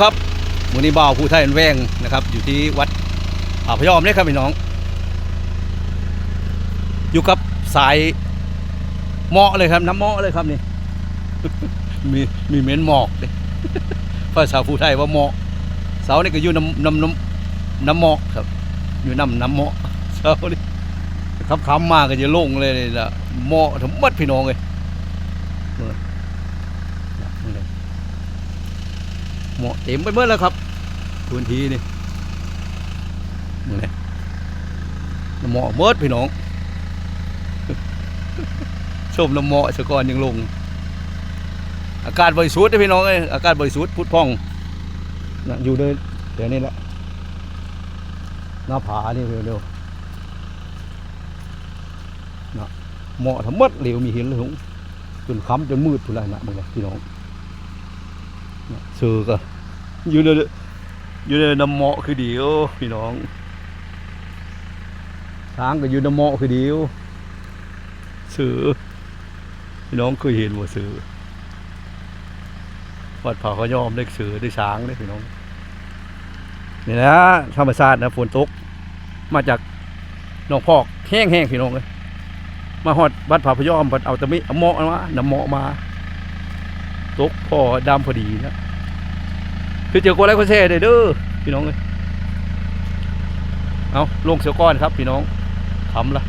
ครับมูลนิธิบ่าวผู้ไทยแว่งนะครับ อยู่ที่วัดอ่าพยอมเนี่ยครับพี่น้อง อยู่กับสายเหมาะเลยครับ น้ำเหมาะเลยครับนี่ มีมีเหม็นหมอกเลยภาษาผู้ไทยว่าเหมาะเสานี่ก็อยู่น้ำน้ำน้ำน้ำเหมาะครับ อยู่น้ำน้ำเหมาะเสานี่ครับคำมาก็จะโล่งเลยนะเหมาะทั้งหมดพี่น้องเลย หมอเต็มไปหมดแล้วครับพื้นที่นี่เนี่ยละน้ำหมอเมิดพี่น้องชมน้ำหมอสะกอนยังลง อากาศบริสุทธิ์นะพี่น้องเอ้อากาศบริสุทธิ์พุทธพ่องนะอยู่เลยเดี๋ยวนี้ละหน้าผานี่เร็วๆนะหมอทั้งหมดเหลวมีหินเลยหงจนค้ำจนมืดทุเรศนะมึงเลยพี่น้อง สูก็อยู่ในอยู่ในน้ำเหมาะคือเดียวพี่น้องทางก็อยู่น้ำเหมาะคือเดียวสือพี่น้องเคยเห็นว่าสือวัดผาเขายอมได้สือได้ช้างได้พี่น้องนี่นะธรรมชาตินะฝนตก มาจากหนองพอกแห้งๆพี่น้องเลยมาหอดวัดผาพยอมบัดเอาตะมิเอาหมอกมาน้ำหมอกมา ตกพอดำพอดีนะคือเจอกดไรค์กดแชร์เด้อพี่น้องเลยเอาลงเสียก้อนครับพี่น้องทำละ